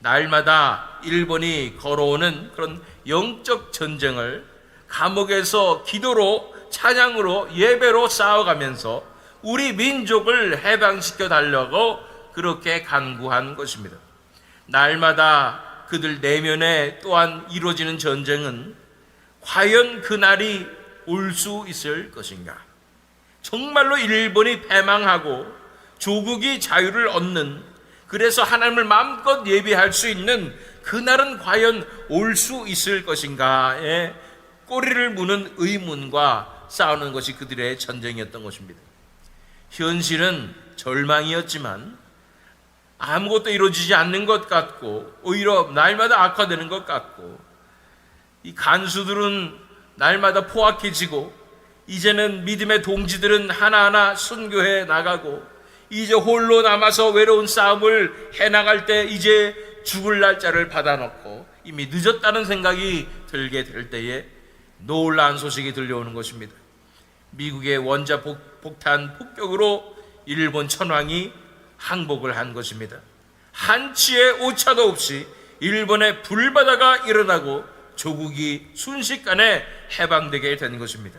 날마다 일본이 걸어오는 그런 영적 전쟁을 감옥에서 기도로 찬양으로 예배로 싸워가면서 우리 민족을 해방시켜 달라고 그렇게 간구한 것입니다. 날마다 그들 내면에 또한 이루어지는 전쟁은 과연 그날이 올 수 있을 것인가? 정말로 일본이 패망하고 조국이 자유를 얻는 그래서 하나님을 마음껏 예배할 수 있는 그날은 과연 올 수 있을 것인가에 꼬리를 무는 의문과 싸우는 것이 그들의 전쟁이었던 것입니다. 현실은 절망이었지만 아무것도 이루어지지 않는 것 같고 오히려 날마다 악화되는 것 같고 이 간수들은 날마다 포악해지고 이제는 믿음의 동지들은 하나하나 순교해 나가고 이제 홀로 남아서 외로운 싸움을 해 나갈 때 이제 죽을 날짜를 받아놓고 이미 늦었다는 생각이 들게 될 때에 놀라운 소식이 들려오는 것입니다. 미국의 원자 폭- 폭탄 폭격으로 일본 천황이 항복을 한 것입니다. 한치의 오차도 없이 일본의 불바다가 일어나고 조국이 순식간에 해방되게 된 것입니다.